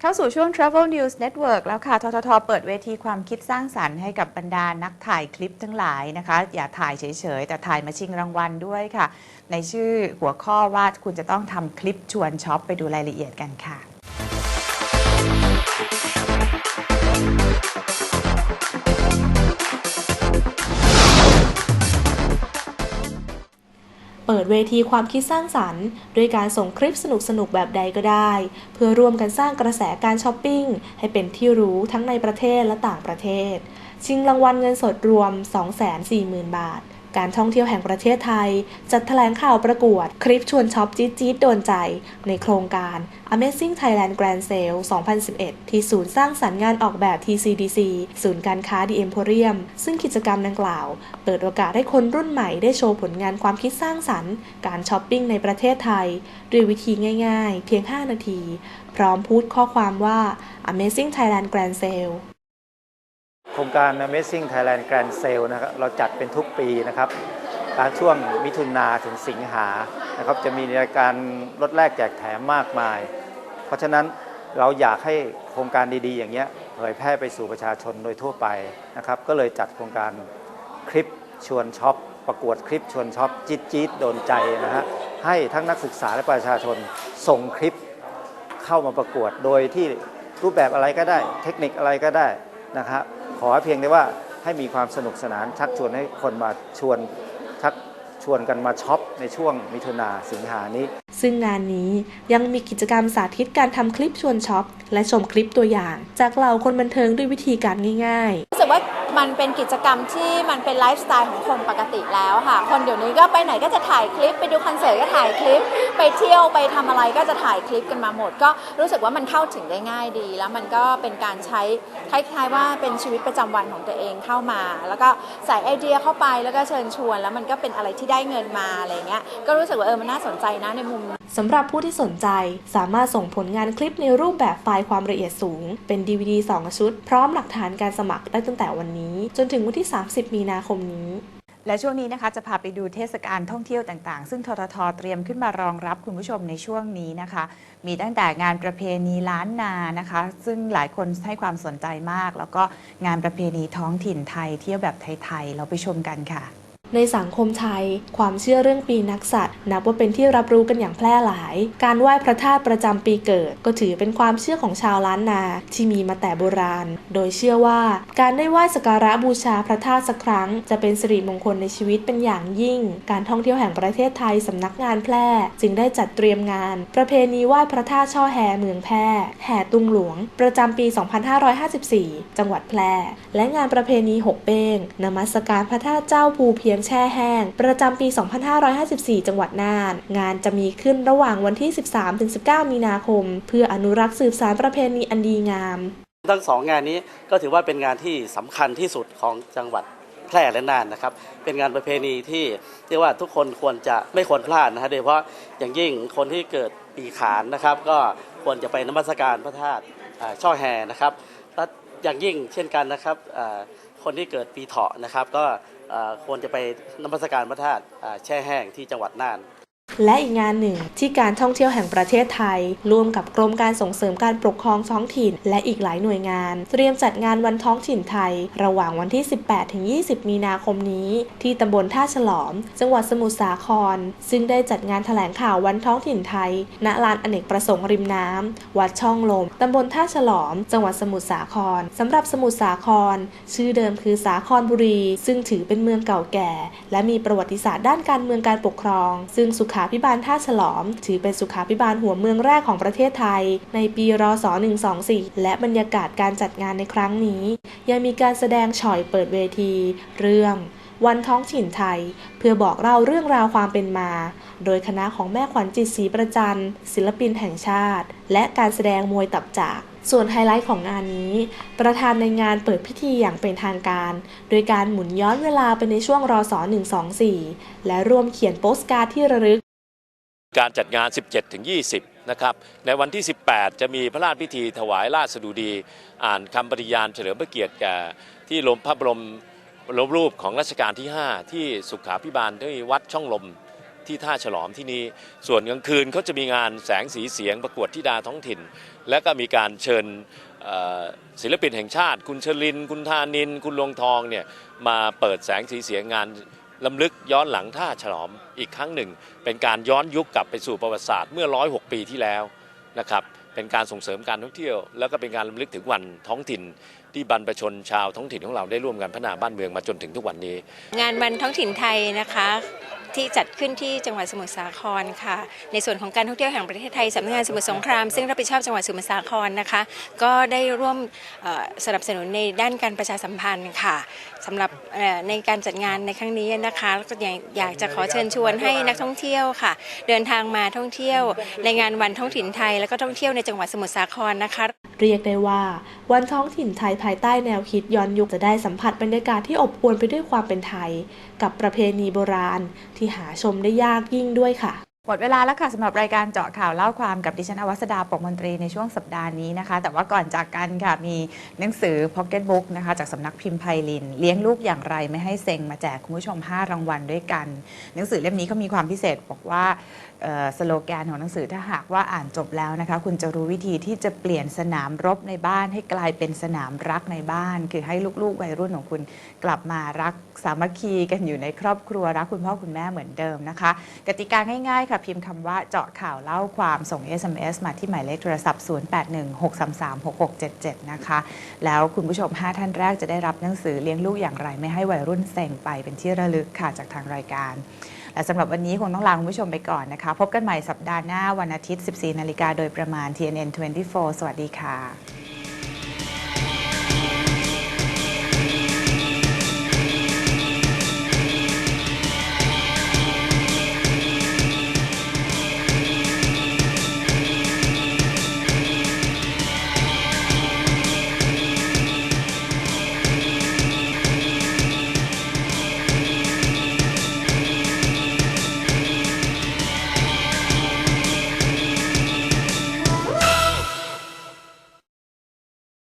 เข้าสู่ช่วง Travel News Network แล้วค่ะ ททท เปิดเวทีความคิดสร้างสรรค์ให้กับบรรดานักถ่ายคลิปทั้งหลายนะคะ อย่าถ่ายเฉยๆ แต่ถ่ายมาชิงรางวัลด้วยค่ะ ในชื่อหัวข้อว่าคุณจะต้องทำคลิปชวนช็อปไปดูรายละเอียดกันค่ะ เปิดเวทีความคิดสร้างสรรค์ ด้วยการส่งคลิปสนุกๆแบบใดก็ได้ เพื่อร่วมกันสร้างกระแสการช้อปปิ้ง ให้เป็นที่รู้ทั้งในประเทศและต่างประเทศ ชิงรางวัลเงินสดรวม 240,000 บาท การท่องเที่ยวแห่งประเทศไทย จัดแถลงข่าวประกวด คลิปชวนช็อปจี๊ดจี๊ดโดนใจ ในโครงการ Amazing Thailand Grand Sale 2011 ที่ศูนย์สร้างสรรค์งานออกแบบ TCDC ศูนย์การค้า The Emporium ซึ่งกิจกรรมดังกล่าว เปิดโอกาสให้คนรุ่นใหม่ได้โชว์ผลงานความคิดสร้างสรรค์ การช้อปปิ้งในประเทศไทย ด้วยวิธีง่ายๆ เพียง 5 นาที พร้อมพูดข้อความว่า Amazing Thailand Grand Sale ครงการ Amazing Thailand Grand Sale นะครับเราจัดเป็นทุกปีนะครับการช่วงมิถุนาถึงสิงหานะครับจะมีรายการลดแลกแจกแถมมากมาย เพราะฉะนั้นเราอยากให้โครงการดีๆ อย่างเงี้ยเผยแพร่ไปสู่ประชาชนโดยทั่วไปนะครับก็เลยจัดโครงการคลิปชวนช็อปประกวดคลิปชวนช็อปจี๊ดจี๊ดโดนใจนะฮะให้ทั้งนักศึกษาและประชาชนส่งคลิปเข้ามาประกวดโดยที่รูปแบบอะไรก็ได้ เทคนิคอะไรก็ได้นะครับ ขอเพียงแต่ว่าให้มีความสนุกสนานชักชวนให้คนมาชวนชักชวนกันมาช็อปในช่วงมิถุนาสิงหานี้ ซึ่งงานนี้ยังมีกิจกรรมสาธิตการทำคลิปชวนช็อป และชมคลิปตัวอย่าง จากเหล่าคนบันเทิงด้วยวิธีการง่ายๆรู้สึกว่ามันเป็นกิจกรรมที่มันเป็นไลฟ์สไตล์ของคนปกติแล้วค่ะ คนเดี๋ยวนี้ก็ไปไหนก็จะถ่ายคลิป ไปดูคอนเสิร์ตก็ถ่ายคลิป ไปเที่ยวไปทำอะไรก็จะถ่ายคลิปกันมาหมด ก็รู้สึกว่ามันเข้าถึงได้ง่ายดี แล้วมันก็เป็นการใช้คล้ายๆว่าเป็นชีวิตประจำวันของตัวเองเข้ามา แล้วก็ใส่ไอเดียเข้าไปแล้วก็เชิญชวน แล้วมันก็เป็นอะไรที่ได้เงินมาอะไรเงี้ยก็รู้สึกว่าเออมันน่าสนใจนะในมุมสำหรับผู้ที่สนใจสามารถส่งผลงานคลิปในรูปแบบไฟล์ความละเอียดสูง เป็น DVD 2 ชุด พร้อมหลักฐานการสมัครได้ตั้งแต่วันนี้จนถึงวันที่ 30 มีนาคมนี้ และช่วงนี้นะคะจะพาไปดูเทศกาลท่องเที่ยวต่างๆ ซึ่งทททเตรียมขึ้นมารองรับคุณผู้ชมในช่วงนี้นะคะ มีตั้งแต่งานประเพณีล้านนานะคะ ซึ่งหลายคนให้ความสนใจมาก แล้วก็งานประเพณีท้องถิ่นไทยเที่ยวแบบไทยๆเราไปชมกันค่ะ ในสังคมไทย ความเชื่อเรื่องปีนักษัตว์นับว่าเป็นที่รับรู้กันอย่างแพร่หลาย การไหว้พระธาตุประจำปีเกิด ก็ถือเป็นความเชื่อของชาวล้านนาที่มีมาแต่โบราณ โดยเชื่อว่าการได้ไหว้สักการะบูชาพระธาตุสักครั้ง จะเป็นสิริมงคลในชีวิตเป็นอย่างยิ่ง การท่องเที่ยวแห่งประเทศไทยสำนักงานแพร่ จึงได้จัดเตรียมงาน ประเพณีไหว้พระธาตุช่อแฮเมืองแพร่แห่ตุงหลวง ประจำปี 2554 จังหวัดแพร่ และงานประเพณีหกเป้งนมัสการพระธาตุเจ้าภูเพียงแช่แห้ง ประจำปี 2554 จังหวัดน่าน งานจะมีขึ้นระหว่างวันที่ 13-19 มีนาคม เพื่ออนุรักษ์สืบสานประเพณีอันดีงาม ทั้งสองงานนี้ก็ถือว่าเป็นงานที่สำคัญที่สุดของจังหวัดแพร่และน่านนะครับ เป็นงานประเพณีที่เรียกว่าทุกคนควรจะไม่ควรพลาดนะฮะโดยเฉพาะอย่างยิ่งคนที่เกิดปีขานนะครับ ก็ควรจะไปนมัสการพระธาตุช่อแฮนะครับและอย่างยิ่งเช่นกันนะครับคนที่เกิดปีเถาะนะครับ ก็ ควรจะไปนมัสการพระธาตุแช่แห้งที่จังหวัดน่าน และอีกงานหนึ่งที่การท่องเที่ยวแห่งประเทศไทย ร่วมกับกรมการส่งเสริมการปกครองท้องถิ่น และอีกหลายหน่วยงาน เตรียมจัดงานวันท้องถิ่นไทย ระหว่างวันที่ 18-20 มีนาคมนี้ ที่ตำบลท่าฉลอม จังหวัดสมุทรสาคร ซึ่งได้จัดงานแถลงข่าววันท้องถิ่นไทย ณ ลานอเนกประสงค์ริมน้ำ วัดช่องลม ตำบลท่าฉลอม จังหวัดสมุทรสาครสำหรับสมุทรสาคร ชื่อเดิมคือสาครบุรี ซึ่งถือเป็นเมืองเก่าแก่ และมีประวัติศาสตร์ด้านการเมืองการปกครอง ซึ่งสุขาพิบาลท่าฉลอม ถือเป็นสุขาพิบาลหัวเมืองแรกของประเทศไทย ในปีรศ 124 และบรรยากาศการจัดงานในครั้งนี้ ยังมีการแสดงฉ่อยเปิดเวที เรื่อง วันท้องถิ่นไทย เพื่อบอกเล่าเรื่องราวความเป็นมา โดยคณะของแม่ขวัญจิตศรีประจันศิลปินแห่งชาติ และการแสดงมวยตับจากส่วนไฮไลท์ของงานนี้ ประธานในงานเปิดพิธีอย่างเป็นทางการ โดยการหมุนย้อนเวลาไปในช่วงรศ124 และร่วมเขียนโปสการ์ดที่ระลึก การจัดงาน 17 ถึง 20 นะครับ ในวันที่ 18 จะมีพระราชพิธีถวายราชสดุดี อ่านคำปฏิญาณเฉลิมพระเกียรติแก่ที่ลมพระบรมรมรูปของรัชกาลที่ 5 ที่สุขาพิบาลที่วัดช่องลมที่ท่าฉลอมที่นี้ส่วนกลางคืนเขาจะมีงานแสงสีเสียงประกวดธิดาท้องถิ่น แล้วก็มีการเชิญศิลปินแห่งชาติ คุณชลิน คุณธานิน คุณลวงทองเนี่ยมาเปิดแสงสีเสียงงาน ลำลึกย้อนหลังท่าฉลอมอีกครั้งหนึ่ง เป็นการย้อนยุคกลับไปสู่ประวัติศาสตร์เมื่อ 106 ปีที่แล้วนะครับเป็นการส่งเสริมการท่องเที่ยว แล้วก็เป็นการลำลึกถึงวันท้องถิ่น ที่บรรพชนชาวท้องถิ่นของเราได้ร่วมกันพัฒนาบ้านเมืองมาจนถึงทุกวันนี้ งานวันท้องถิ่นไทยนะคะที่จัดขึ้นที่จังหวัดสมุทรสาครค่ะ ในส่วนของการท่องเที่ยวแห่งประเทศไทยสำนักงานสมุทรสงคราม ซึ่งรับผิดชอบจังหวัดสมุทรสาครนะคะ ก็ได้ร่วมสนับสนุนในด้านการประชาสัมพันธ์ค่ะสำหรับในการจัดงานในครั้งนี้นะคะแล้วก็อยากจะขอเชิญชวนให้นักท่องเที่ยวค่ะ เดินทางมาท่องเที่ยวในงานวันท้องถิ่นไทย แล้วก็ท่องเที่ยวในจังหวัดสมุทรสาครนะคะ เรียกได้ว่า วันท้องถิ่นไทยภายใต้แนวคิดย้อนยุคจะได้สัมผัสบรรยากาศที่อบอวลไปด้วยความเป็นไทย กับประเพณีโบราณที่หาชมได้ยากยิ่งด้วยค่ะ หมดเวลาแล้วค่ะสำหรับรายการเจาะข่าวเล่าความกับดิฉันอวัสดาปกมนตรีในช่วงสัปดาห์นี้นะคะ แต่ว่าก่อนจากกันค่ะมีหนังสือ Pocket Book นะคะจากสำนักพิมพ์ไพลิน เลี้ยงลูกอย่างไรไม่ให้เซ็งมาแจกคุณผู้ชม 5 รางวัลด้วยกัน หนังสือเล่มนี้เขามีความพิเศษบอกว่าสโลแกนของหนังสือถ้าหากว่าอ่านจบแล้วนะคะ คุณจะรู้วิธีที่จะเปลี่ยนสนามรบในบ้าน ให้กลายเป็นสนามรักในบ้าน คือให้ลูกๆวัยรุ่นของคุณกลับมารักสามัคคีกันอยู่ในครอบครัวรักคุณพ่อคุณแม่เหมือนเดิมนะคะ กติกาง่ายๆค่ะะพิมพ์คำว่าเจาะข่าวเล่าความส่ง SMS มาที่หมายเลขโทรศัพท์ 0816336677 นะคะ แล้วคุณผู้ชม 5 ท่านแรกจะได้รับหนังสือเลี้ยงลูกอย่างไรไม่ให้วัยรุ่นเซ็งไปเป็นที่ระลึกค่ะจากทางรายการและสำหรับวันนี้คงต้องลาคุณผู้ชมไปก่อนนะคะ พบกันใหม่สัปดาห์หน้าวันอาทิตย์ 14 นาฬิกาโดยประมาณ TNN 24 สวัสดีค่ะ